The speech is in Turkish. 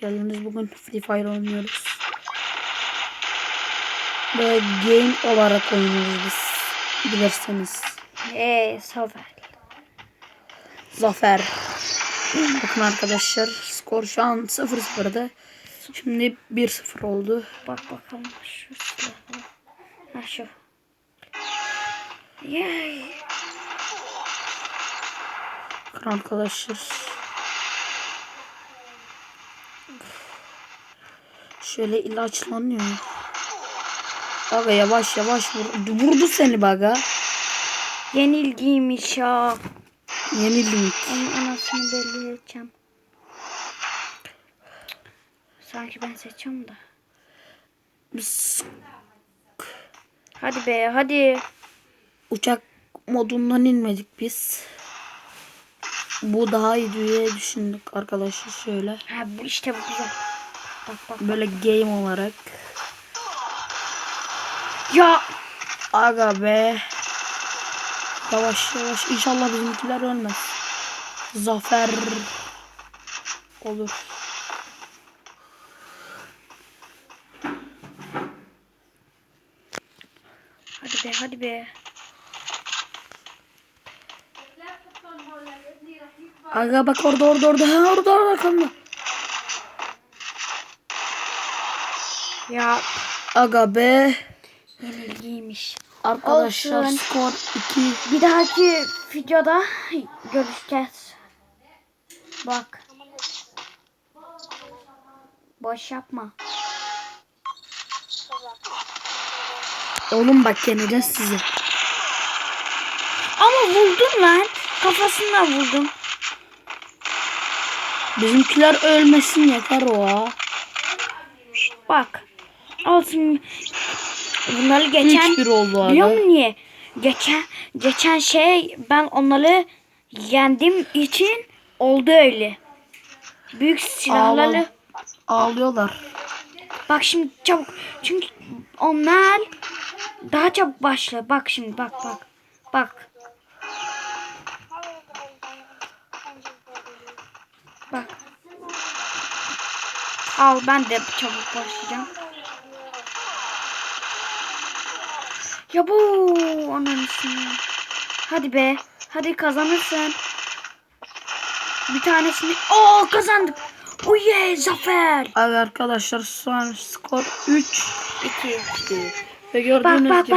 geldiniz. Bugün Free Fire oynuyoruz. Ve game olarak oynuyoruz biz. Bilirseniz. Eee Sofer. Zafer. Bakın arkadaşlar skor şu an 0-0'da. Şimdi 1-0 oldu. Bak bakalım şu silahı. Ha şu. Yay. Bakın arkadaşlar. Şöyle ilaçlanıyor. Baga yavaş yavaş vur. Vurdu seni baga. Yenilgiymiş ya. Yenildim. Onun anasını belli edeceğim. Sanki ben seçiyorum da. Biz Hadi be hadi. uçak modundan inmedik biz. Bu daha iyi diye düşündük arkadaşlar şöyle. Ha bu işte bu güzel. Böyle game olarak. Ya. Aga be. Yavaş yavaş. İnşallah bizimkiler ölmez. Zafer olur. Hadi be hadi be. Aga bak orada orada orada. Ha, orada orada. Ya. Aga be. Yenilgiymiş. Arkadaşlar Olsun. skor 2. Bir dahaki videoda görüşeceğiz. Bak. Boş yapma. Oğlum bak yeneceğiz sizi. Ama vurdun lan. Kafasına vurdum. Bizimkiler ölmesin yeter o. Bak. Olsun. Bunları geçen 3-1 oldu biliyor aga. musun niye? Geçen geçen şey ben onları yendim için oldu öyle. Büyük silahları. Ağlıyorlar. Bak şimdi çabuk. Çünkü onlar daha çabuk başlıyor. Bak şimdi bak bak. Bak. Bak. Al ben de çabuk başlayacağım. Ya bu ananısını. Hadi be. Hadi kazanırsın. Bir tanesini. Oo kazandık. Oh yeah zafer. Aga arkadaşlar an skor 3 İki. ve gördüğünüz Bak, bak, gibi